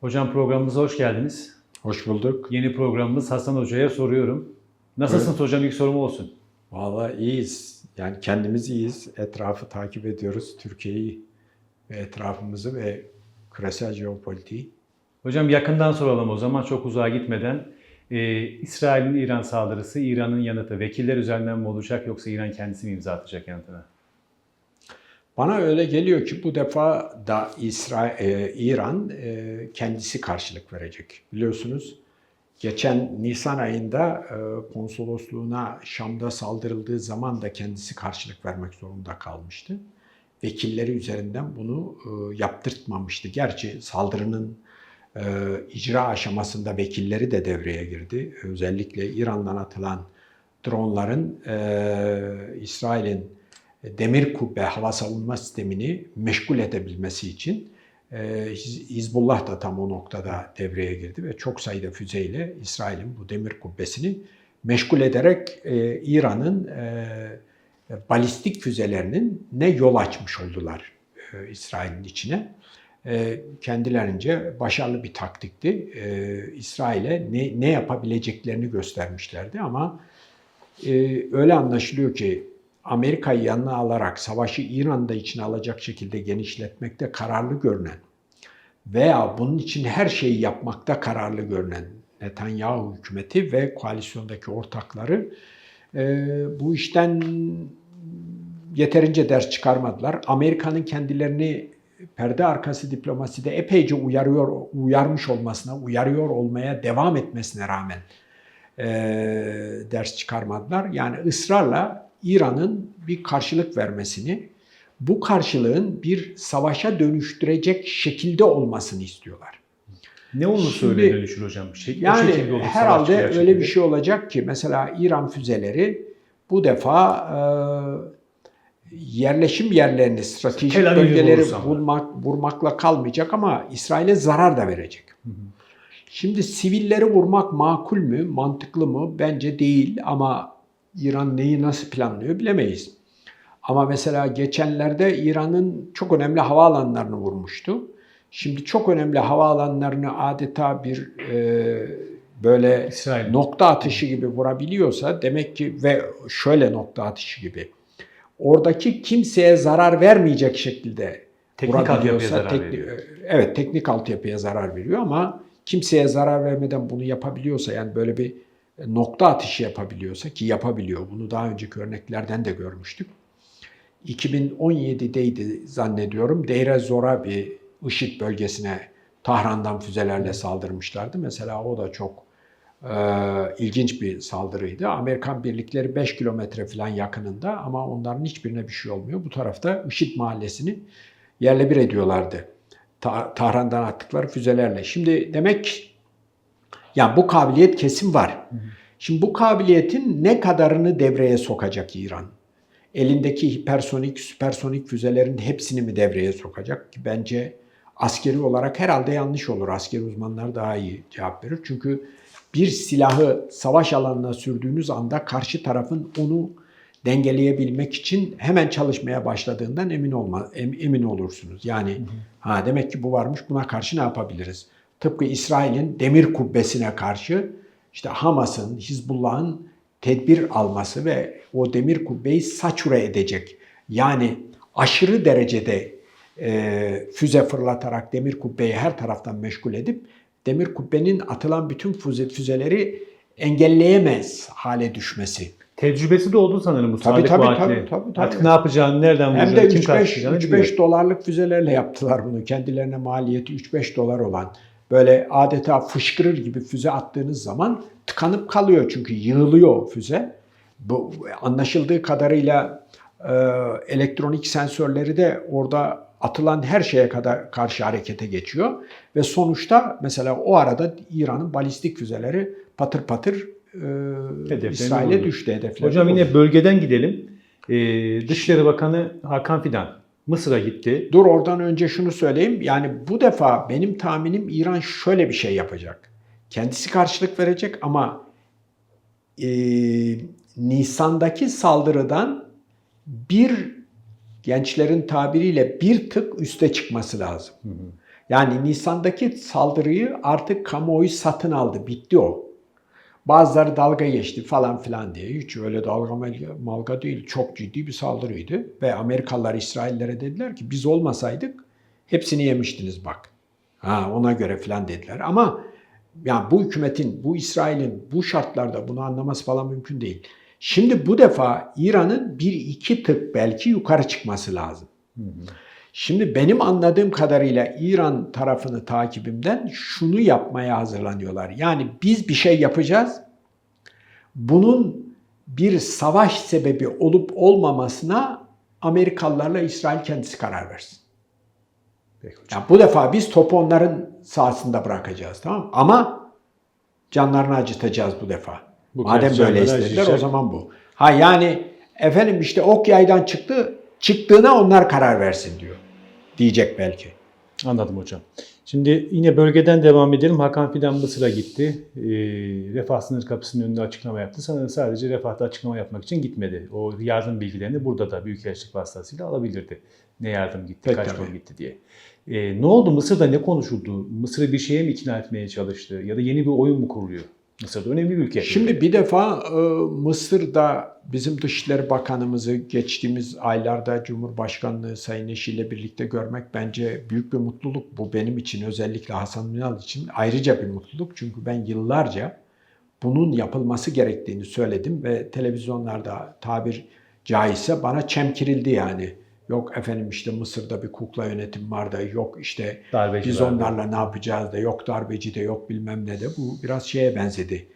Hocam programımıza hoş geldiniz. Hoş bulduk. Yeni programımız Hasan Hoca'ya soruyorum. Nasılsınız hocam? İlk sorum olsun. Vallahi iyiyiz. Yani kendimiz iyiyiz. Etrafı takip ediyoruz. Türkiye'yi ve etrafımızı ve küresel jeopolitiği. Hocam yakından soralım o zaman çok uzağa gitmeden. Ee, İsrail'in İran saldırısı, İran'ın yanıtı vekiller üzerinden mi olacak yoksa İran kendisi mi imza atacak yanıtına? Bana öyle geliyor ki bu defa da İsrail, e, İran e, kendisi karşılık verecek. Biliyorsunuz geçen Nisan ayında e, konsolosluğuna Şam'da saldırıldığı zaman da kendisi karşılık vermek zorunda kalmıştı. Vekilleri üzerinden bunu e, yaptırtmamıştı. Gerçi saldırının e, icra aşamasında vekilleri de devreye girdi. Özellikle İran'dan atılan dronların e, İsrail'in demir kubbe hava savunma sistemini meşgul edebilmesi için e, Hiz- Hizbullah da tam o noktada devreye girdi ve çok sayıda füzeyle İsrail'in bu demir kubbesini meşgul ederek e, İran'ın e, balistik füzelerinin ne yol açmış oldular e, İsrail'in içine. E, kendilerince başarılı bir taktikti. E, İsrail'e ne, ne yapabileceklerini göstermişlerdi ama e, öyle anlaşılıyor ki Amerika'yı yanına alarak savaşı İran'da içine alacak şekilde genişletmekte kararlı görünen veya bunun için her şeyi yapmakta kararlı görünen Netanyahu hükümeti ve koalisyondaki ortakları e, bu işten yeterince ders çıkarmadılar. Amerika'nın kendilerini perde arkası diplomaside epeyce uyarıyor, uyarmış olmasına, uyarıyor olmaya devam etmesine rağmen e, ders çıkarmadılar. Yani ısrarla İran'ın bir karşılık vermesini, bu karşılığın bir savaşa dönüştürecek şekilde olmasını istiyorlar. Ne olursa öyle dönüşür hocam. Şey, Yani olur, herhalde öyle şekilde. bir şey olacak ki mesela İran füzeleri bu defa e, yerleşim yerlerini, stratejik Tel bölgeleri vurmak, vurmakla kalmayacak ama İsrail'e zarar da verecek. Şimdi sivilleri vurmak makul mü, mantıklı mı? Bence değil ama İran neyi nasıl planlıyor bilemeyiz. Ama mesela geçenlerde İran'ın çok önemli havaalanlarını vurmuştu. Şimdi çok önemli havaalanlarını adeta bir e, böyle İsrail. nokta atışı gibi vurabiliyorsa demek ki ve şöyle nokta atışı gibi oradaki kimseye zarar vermeyecek şekilde Teknik altyapıya zarar teknik- veriyor. Evet teknik altyapıya zarar veriyor ama kimseye zarar vermeden bunu yapabiliyorsa yani böyle bir nokta atışı yapabiliyorsa ki yapabiliyor. Bunu daha önceki örneklerden de görmüştük. 2017'deydi zannediyorum. Deir ez Zora bir IŞİD bölgesine Tahran'dan füzelerle saldırmışlardı. Mesela o da çok e, ilginç bir saldırıydı. Amerikan birlikleri 5 kilometre falan yakınında ama onların hiçbirine bir şey olmuyor. Bu tarafta IŞİD mahallesini yerle bir ediyorlardı. Ta- Tahran'dan attıkları füzelerle. Şimdi demek yani bu kabiliyet kesin var. Şimdi bu kabiliyetin ne kadarını devreye sokacak İran? Elindeki hipersonik, süpersonik füzelerin hepsini mi devreye sokacak? Ki bence askeri olarak herhalde yanlış olur. Askeri uzmanlar daha iyi cevap verir. Çünkü bir silahı savaş alanına sürdüğünüz anda karşı tarafın onu dengeleyebilmek için hemen çalışmaya başladığından emin olma em- emin olursunuz. Yani ha demek ki bu varmış buna karşı ne yapabiliriz? Tıpkı İsrail'in demir kubbesine karşı işte Hamas'ın, Hizbullah'ın tedbir alması ve o demir kubbeyi saçure edecek. Yani aşırı derecede e, füze fırlatarak demir kubbeyi her taraftan meşgul edip demir kubbenin atılan bütün füze, füzeleri engelleyemez hale düşmesi. Tecrübesi de oldu sanırım bu Tabii, tabii, Vaatli. tabii, tabii, tabii. Artık ne yapacağını, nereden vuracağını, kim 3-5 karşılayacağını biliyor. 3-5 dolarlık füzelerle yaptılar bunu. Kendilerine maliyeti 3-5 dolar olan böyle adeta fışkırır gibi füze attığınız zaman tıkanıp kalıyor çünkü yığılıyor füze. Bu anlaşıldığı kadarıyla e, elektronik sensörleri de orada atılan her şeye kadar karşı harekete geçiyor ve sonuçta mesela o arada İran'ın balistik füzeleri patır patır e, İsrail'e düştü hedeflerine. Hocam yine bölgeden gidelim. Ee, Dışişleri Bakanı Hakan Fidan Mısır'a gitti. Dur oradan önce şunu söyleyeyim. Yani bu defa benim tahminim İran şöyle bir şey yapacak. Kendisi karşılık verecek ama e, Nisan'daki saldırıdan bir gençlerin tabiriyle bir tık üste çıkması lazım. Yani Nisan'daki saldırıyı artık kamuoyu satın aldı. Bitti o. Bazıları dalga geçti falan filan diye. Hiç öyle dalga malga- değil. Çok ciddi bir saldırıydı. Ve Amerikalılar İsraillere dediler ki biz olmasaydık hepsini yemiştiniz bak. Ha ona göre filan dediler. Ama yani bu hükümetin, bu İsrail'in bu şartlarda bunu anlaması falan mümkün değil. Şimdi bu defa İran'ın bir iki tık belki yukarı çıkması lazım. Şimdi benim anladığım kadarıyla İran tarafını takibimden şunu yapmaya hazırlanıyorlar. Yani biz bir şey yapacağız. Bunun bir savaş sebebi olup olmamasına Amerikalılarla İsrail kendisi karar versin. Peki hocam. Yani bu defa biz topu onların sahasında bırakacağız tamam mı? Ama canlarını acıtacağız bu defa. Bu Madem böyle istediler o acıyacak. zaman bu. Ha yani efendim işte ok yaydan çıktı. Çıktığına onlar karar versin diyor. Diyecek belki. Anladım hocam. Şimdi yine bölgeden devam edelim. Hakan Fidan Mısır'a gitti. Ee, refah sınır kapısının önünde açıklama yaptı. Sanırım sadece refahta açıklama yapmak için gitmedi. O yardım bilgilerini burada da Büyükelçilik vasıtasıyla alabilirdi. Ne yardım gitti, Pek kaç ton gitti diye. Ee, ne oldu? Mısır'da ne konuşuldu? Mısır'ı bir şeye mi ikna etmeye çalıştı? Ya da yeni bir oyun mu kuruluyor? Mısır'da önemli bir ülke. Şimdi bir defa e, Mısır'da bizim Dışişleri Bakanımızı geçtiğimiz aylarda Cumhurbaşkanlığı Sayın Eşi ile birlikte görmek bence büyük bir mutluluk. Bu benim için özellikle Hasan Ünal için ayrıca bir mutluluk. Çünkü ben yıllarca bunun yapılması gerektiğini söyledim ve televizyonlarda tabir caizse bana çemkirildi yani. Yok efendim işte Mısır'da bir kukla yönetim var da yok işte Darbeci biz onlarla ne yapacağız da yok darbeci de yok bilmem ne de bu biraz şeye benzedi.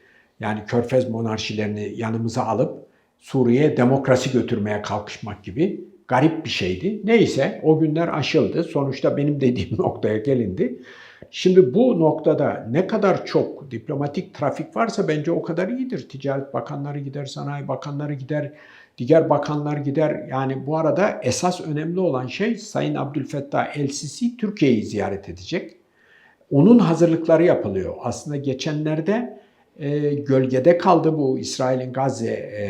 Yani Körfez monarşilerini yanımıza alıp Suriye'ye demokrasi götürmeye kalkışmak gibi garip bir şeydi. Neyse o günler aşıldı. Sonuçta benim dediğim noktaya gelindi. Şimdi bu noktada ne kadar çok diplomatik trafik varsa bence o kadar iyidir. Ticaret bakanları gider, sanayi bakanları gider, diğer bakanlar gider. Yani bu arada esas önemli olan şey Sayın Abdülfettah El-Sisi Türkiye'yi ziyaret edecek. Onun hazırlıkları yapılıyor. Aslında geçenlerde e, gölgede kaldı bu İsrail'in Gazze e,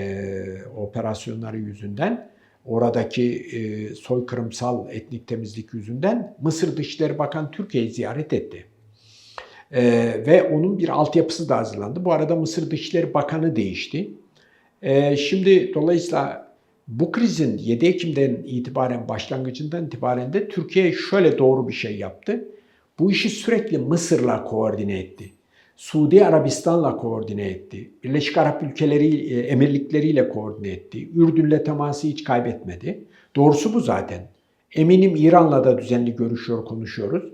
operasyonları yüzünden. Oradaki e, soykırımsal etnik temizlik yüzünden Mısır Dışişleri Bakanı Türkiye'yi ziyaret etti. E, ve onun bir altyapısı da hazırlandı. Bu arada Mısır Dışişleri Bakanı değişti. E, şimdi dolayısıyla bu krizin 7 Ekim'den itibaren başlangıcından itibaren de Türkiye şöyle doğru bir şey yaptı. Bu işi sürekli Mısır'la koordine etti. Suudi Arabistan'la koordine etti. Birleşik Arap ülkeleri, e, emirlikleriyle koordine etti. Ürdün'le teması hiç kaybetmedi. Doğrusu bu zaten. Eminim İran'la da düzenli görüşüyor, konuşuyoruz.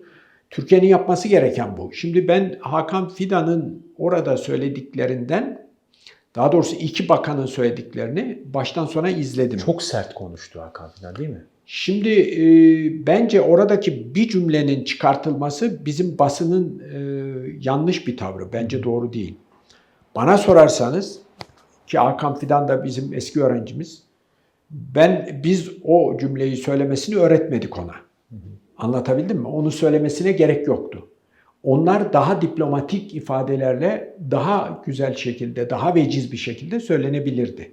Türkiye'nin yapması gereken bu. Şimdi ben Hakan Fidan'ın orada söylediklerinden, daha doğrusu iki bakanın söylediklerini baştan sona izledim. Çok sert konuştu Hakan Fidan değil mi? Şimdi e, bence oradaki bir cümlenin çıkartılması bizim basının e, yanlış bir tavrı. Bence doğru değil. Bana sorarsanız ki Hakan Fidan da bizim eski öğrencimiz. Ben biz o cümleyi söylemesini öğretmedik ona. Anlatabildim mi? Onu söylemesine gerek yoktu. Onlar daha diplomatik ifadelerle daha güzel şekilde, daha veciz bir şekilde söylenebilirdi.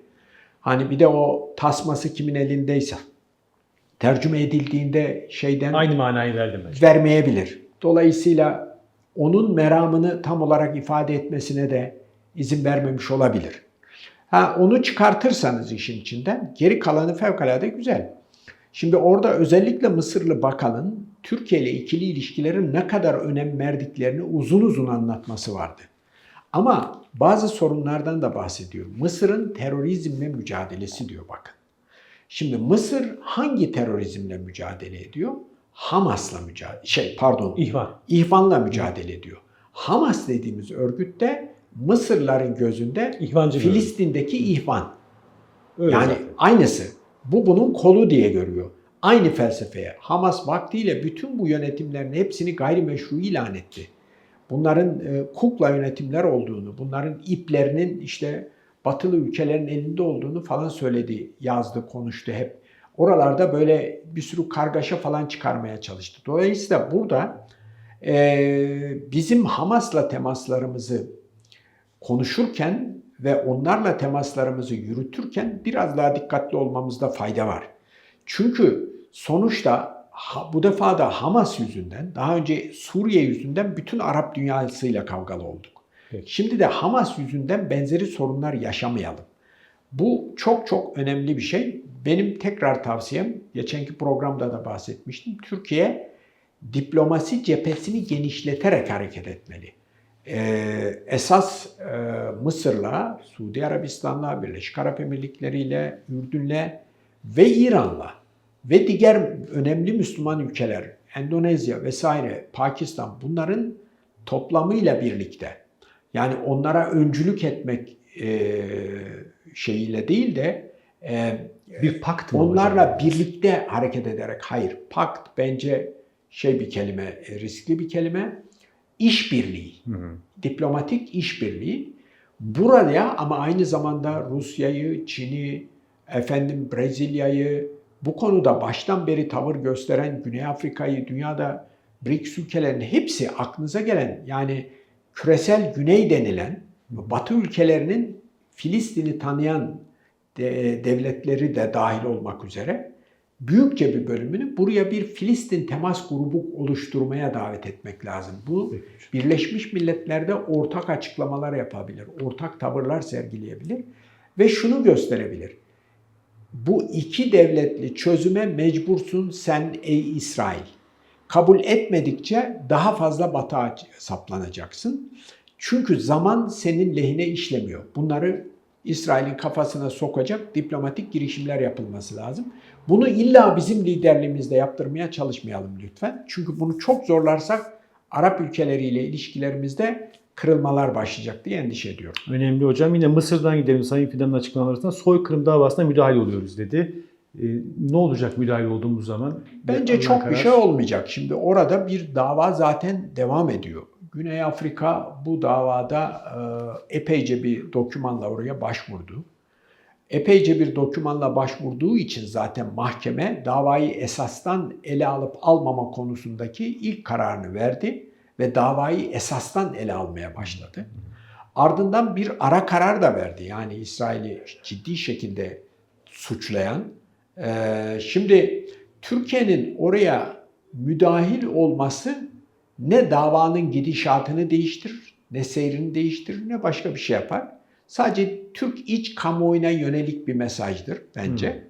Hani bir de o tasması kimin elindeyse tercüme edildiğinde şeyden Aynı manayı verdim ben. vermeyebilir. Dolayısıyla onun meramını tam olarak ifade etmesine de izin vermemiş olabilir. Ha onu çıkartırsanız işin içinden geri kalanı fevkalade güzel. Şimdi orada özellikle Mısırlı bakanın Türkiye ile ikili ilişkilerin ne kadar önem verdiklerini uzun uzun anlatması vardı. Ama bazı sorunlardan da bahsediyor. Mısır'ın terörizmle mücadelesi diyor bakın. Şimdi Mısır hangi terörizmle mücadele ediyor? Hamas'la mücadele, şey pardon, İhvan. İhvan'la mücadele ediyor. Hamas dediğimiz örgütte Mısırların gözünde İhvancı Filistin'deki İhvan. Öyle yani zaten. aynısı. Bu bunun kolu diye görüyor. Aynı felsefeye. Hamas vaktiyle bütün bu yönetimlerin hepsini gayrimeşru ilan etti. Bunların e, kukla yönetimler olduğunu, bunların iplerinin işte batılı ülkelerin elinde olduğunu falan söyledi, yazdı, konuştu hep. Oralarda böyle bir sürü kargaşa falan çıkarmaya çalıştı. Dolayısıyla burada e, bizim Hamas'la temaslarımızı konuşurken ve onlarla temaslarımızı yürütürken biraz daha dikkatli olmamızda fayda var. Çünkü sonuçta ha- bu defa da Hamas yüzünden, daha önce Suriye yüzünden bütün Arap dünyasıyla kavgalı olduk. Peki. Şimdi de Hamas yüzünden benzeri sorunlar yaşamayalım. Bu çok çok önemli bir şey. Benim tekrar tavsiyem, geçenki programda da bahsetmiştim. Türkiye diplomasi cephesini genişleterek hareket etmeli. Ee, esas e, Mısır'la, Suudi Arabistan'la, Birleşik Arap Emirlikleri'yle, Ürdün'le ve İran'la ve diğer önemli Müslüman ülkeler, Endonezya vesaire, Pakistan bunların toplamıyla birlikte yani onlara öncülük etmek e, şeyiyle değil de e, Bir pakt mı onlarla hocam? birlikte hareket ederek hayır pakt bence şey bir kelime e, riskli bir kelime işbirliği Hı hı. diplomatik işbirliği buraya ama aynı zamanda Rusya'yı, Çin'i, efendim Brezilya'yı bu konuda baştan beri tavır gösteren Güney Afrika'yı, dünyada BRICS ülkelerinin hepsi aklınıza gelen yani küresel güney denilen Batı ülkelerinin Filistin'i tanıyan de- devletleri de dahil olmak üzere büyükçe bir bölümünü buraya bir Filistin temas grubu oluşturmaya davet etmek lazım. Bu. Birleşmiş Milletler'de ortak açıklamalar yapabilir, ortak tavırlar sergileyebilir ve şunu gösterebilir. Bu iki devletli çözüme mecbursun sen ey İsrail. Kabul etmedikçe daha fazla batağa saplanacaksın. Çünkü zaman senin lehine işlemiyor. Bunları İsrail'in kafasına sokacak diplomatik girişimler yapılması lazım. Bunu illa bizim liderliğimizde yaptırmaya çalışmayalım lütfen. Çünkü bunu çok zorlarsak Arap ülkeleriyle ilişkilerimizde kırılmalar başlayacak diye endişe ediyorum. Önemli hocam. Yine Mısır'dan gidelim. Sayın Fidan'ın açıklamaları arasında soykırım davasına müdahil oluyoruz dedi. Ee, ne olacak müdahil olduğumuz zaman? Bence çok bir karar- şey olmayacak. Şimdi orada bir dava zaten devam ediyor. Güney Afrika bu davada e, epeyce bir dokümanla oraya başvurdu. Epeyce bir dokümanla başvurduğu için zaten mahkeme davayı esastan ele alıp almama konusundaki ilk kararını verdi ve davayı esastan ele almaya başladı. Ardından bir ara karar da verdi. Yani İsrail'i ciddi şekilde suçlayan. Ee, şimdi Türkiye'nin oraya müdahil olması ne davanın gidişatını değiştirir, ne seyrini değiştirir, ne başka bir şey yapar. Sadece Türk iç kamuoyuna yönelik bir mesajdır bence.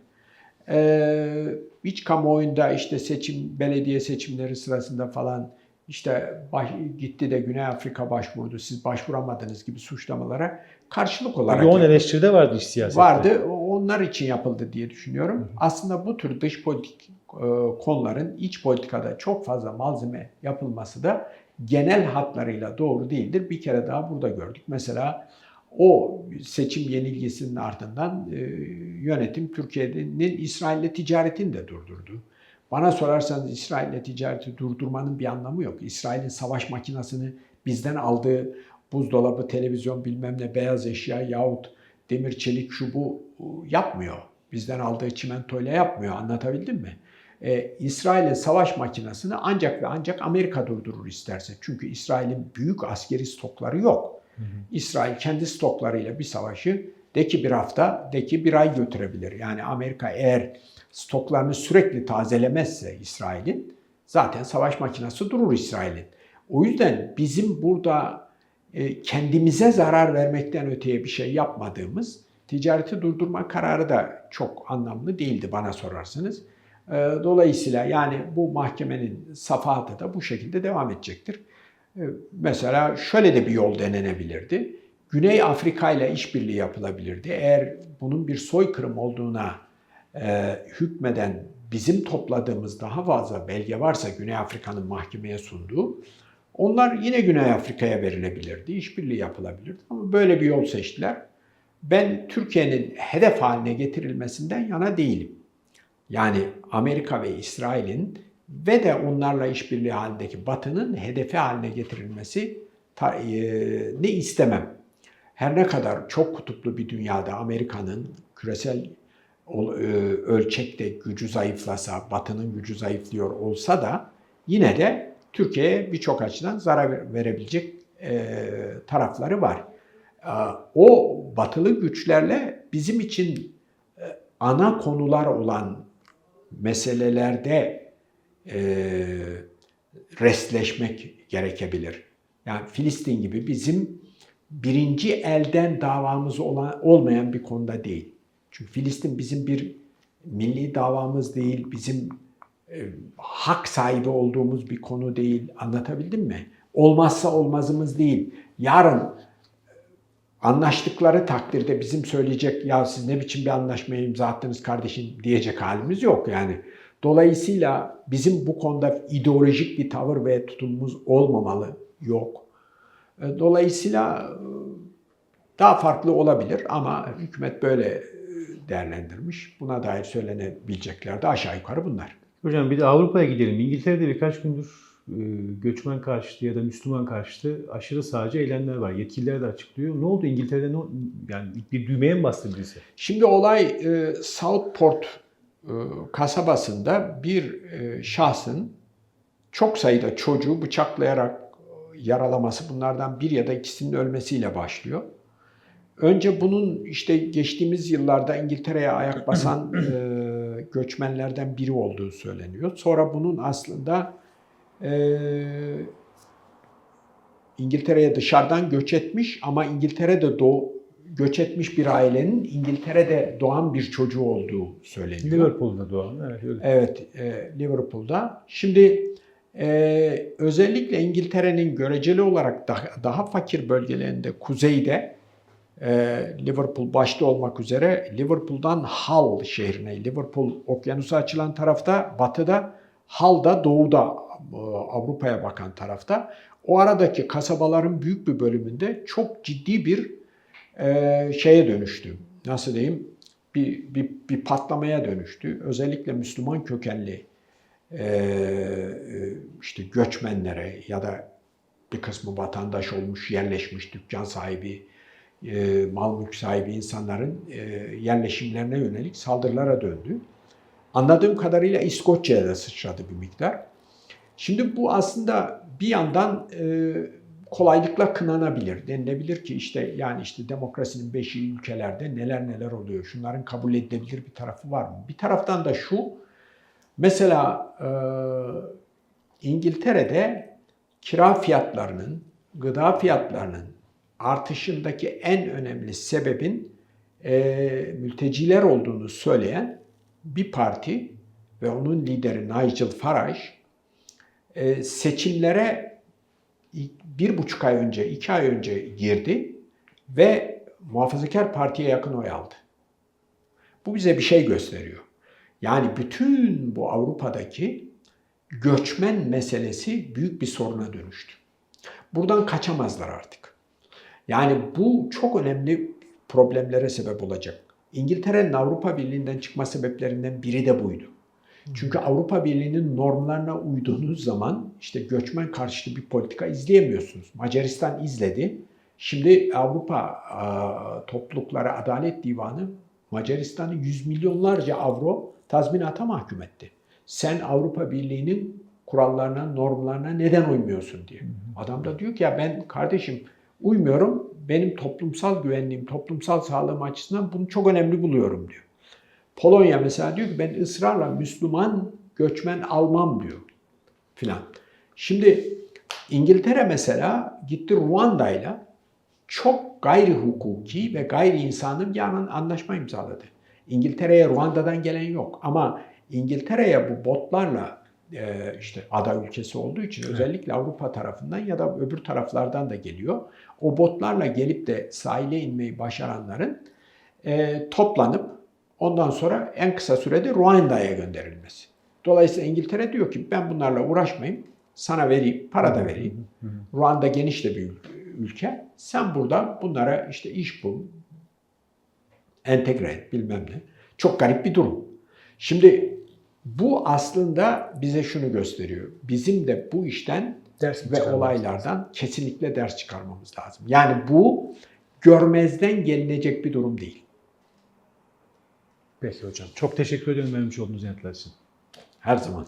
Ee, iç kamuoyunda işte seçim, belediye seçimleri sırasında falan işte baş- gitti de Güney Afrika başvurdu, siz başvuramadınız gibi suçlamalara karşılık olarak Yoğun eleştiri de vardı iç siyasette. vardı. Onlar için yapıldı diye düşünüyorum. Aslında bu tür dış politik e, konuların iç politikada çok fazla malzeme yapılması da genel hatlarıyla doğru değildir. Bir kere daha burada gördük. Mesela o seçim yenilgisinin ardından e, yönetim Türkiye'nin İsrail'le ticaretini de durdurdu. Bana sorarsanız İsrail'le ticareti durdurmanın bir anlamı yok. İsrail'in savaş makinasını bizden aldığı buzdolabı, televizyon bilmem ne beyaz eşya yahut demir çelik şu bu yapmıyor. Bizden aldığı çimentoyla yapmıyor. Anlatabildim mi? Ee, İsrail'in savaş makinesini ancak ve ancak Amerika durdurur isterse. Çünkü İsrail'in büyük askeri stokları yok. İsrail kendi stoklarıyla bir savaşı de ki bir hafta, de ki bir ay götürebilir. Yani Amerika eğer stoklarını sürekli tazelemezse İsrail'in zaten savaş makinesi durur İsrail'in. O yüzden bizim burada e, kendimize zarar vermekten öteye bir şey yapmadığımız ticareti durdurma kararı da çok anlamlı değildi bana sorarsanız. E, Dolayısıyla yani bu mahkemenin safahatı da bu şekilde devam edecektir. E, Mesela şöyle de bir yol denenebilirdi. Güney Afrika ile işbirliği yapılabilirdi. Eğer bunun bir soykırım olduğuna e, hükmeden bizim topladığımız daha fazla belge varsa Güney Afrika'nın mahkemeye sunduğu onlar yine Güney Afrika'ya verilebilirdi, işbirliği yapılabilirdi ama böyle bir yol seçtiler. Ben Türkiye'nin hedef haline getirilmesinden yana değilim. Yani Amerika ve İsrail'in ve de onlarla işbirliği halindeki Batı'nın hedefi haline getirilmesi e, ne istemem. Her ne kadar çok kutuplu bir dünyada Amerika'nın küresel e, ölçekte gücü zayıflasa, Batı'nın gücü zayıflıyor olsa da yine de Türkiye'ye birçok açıdan zarar ver- verebilecek e, tarafları var. O batılı güçlerle bizim için e, ana konular olan meselelerde restleşmek gerekebilir. Yani Filistin gibi bizim birinci elden davamız olan, olmayan bir konuda değil. Çünkü Filistin bizim bir milli davamız değil, bizim e, hak sahibi olduğumuz bir konu değil. Anlatabildim mi? Olmazsa olmazımız değil. Yarın anlaştıkları takdirde bizim söyleyecek ya siz ne biçim bir anlaşmaya imza attınız kardeşim diyecek halimiz yok yani. Dolayısıyla bizim bu konuda ideolojik bir tavır ve tutumumuz olmamalı, yok. E, Dolayısıyla e, daha farklı olabilir ama hükümet böyle e, değerlendirmiş. Buna dair söylenebilecekler de aşağı yukarı bunlar. Hocam bir de Avrupa'ya gidelim. İngiltere'de birkaç gündür göçmen karşıtı ya da Müslüman karşıtı aşırı sağcı eylemler var. Yetkililer de açıklıyor. Ne oldu İngiltere'de? Ne, yani bir düğmeye mi bastı birisi? Şimdi olay Southport kasabasında bir şahsın çok sayıda çocuğu bıçaklayarak yaralaması bunlardan bir ya da ikisinin ölmesiyle başlıyor. Önce bunun işte geçtiğimiz yıllarda İngiltere'ye ayak basan e, göçmenlerden biri olduğu söyleniyor. Sonra bunun aslında e, İngiltere'ye dışarıdan göç etmiş ama İngiltere'de doğ, göç etmiş bir ailenin İngiltere'de doğan bir çocuğu olduğu söyleniyor. Liverpool'da doğan. Evet, öyle. Evet, e, Liverpool'da. Şimdi e, özellikle İngiltere'nin göreceli olarak daha, daha fakir bölgelerinde, kuzeyde e, Liverpool başta olmak üzere Liverpool'dan Hull şehrine, Liverpool okyanusa açılan tarafta, batıda, Hull da doğuda e, Avrupa'ya bakan tarafta. O aradaki kasabaların büyük bir bölümünde çok ciddi bir e, şeye dönüştü. Nasıl diyeyim? Bir, bir, bir patlamaya dönüştü. Özellikle Müslüman kökenli işte göçmenlere ya da bir kısmı vatandaş olmuş, yerleşmiş, dükkan sahibi, e, mal mülk sahibi insanların e, yerleşimlerine yönelik saldırılara döndü. Anladığım kadarıyla İskoçya'ya da sıçradı bir miktar. Şimdi bu aslında bir yandan e, kolaylıkla kınanabilir. Denilebilir ki işte yani işte demokrasinin beşiği ülkelerde neler neler oluyor. Şunların kabul edilebilir bir tarafı var mı? Bir taraftan da şu, mesela e, İngiltere'de kira fiyatlarının, gıda fiyatlarının artışındaki en önemli sebebin e, mülteciler olduğunu söyleyen bir parti ve onun lideri Nigel Farage e, seçimlere bir buçuk ay önce, iki ay önce girdi ve muhafazakar partiye yakın oy aldı. Bu bize bir şey gösteriyor. Yani bütün bu Avrupa'daki göçmen meselesi büyük bir soruna dönüştü. Buradan kaçamazlar artık. Yani bu çok önemli problemlere sebep olacak. İngiltere'nin Avrupa Birliği'nden çıkma sebeplerinden biri de buydu. Çünkü Avrupa Birliği'nin normlarına uyduğunuz zaman işte göçmen karşıtı bir politika izleyemiyorsunuz. Macaristan izledi. Şimdi Avrupa Toplulukları Adalet Divanı Macaristan'ı yüz milyonlarca avro tazminata mahkum etti. Sen Avrupa Birliği'nin kurallarına, normlarına neden uymuyorsun diye. Adam da diyor ki ya ben kardeşim uymuyorum. Benim toplumsal güvenliğim, toplumsal sağlığım açısından bunu çok önemli buluyorum diyor. Polonya mesela diyor ki ben ısrarla Müslüman göçmen almam diyor filan. Şimdi İngiltere mesela gitti Ruanda'yla çok gayri hukuki ve gayri insani bir anlaşma imzaladı. İngiltere'ye Ruanda'dan gelen yok ama İngiltere'ye bu botlarla e, işte ada ülkesi olduğu için özellikle Avrupa tarafından ya da öbür taraflardan da geliyor. O botlarla gelip de sahile inmeyi başaranların e, toplanıp ondan sonra en kısa sürede Ruanda'ya gönderilmesi. Dolayısıyla İngiltere diyor ki ben bunlarla uğraşmayayım, sana vereyim, para da vereyim. Ruanda geniş de bir ülke. Sen burada bunlara işte iş bul, entegre et bilmem ne. Çok garip bir durum. Şimdi bu aslında bize şunu gösteriyor. Bizim de bu işten Ders ve olaylardan kesinlikle ders çıkarmamız lazım. Yani bu görmezden gelinecek bir durum değil. Peki hocam. Çok teşekkür ediyorum vermiş olduğunuz yanıtlar için. Her zaman.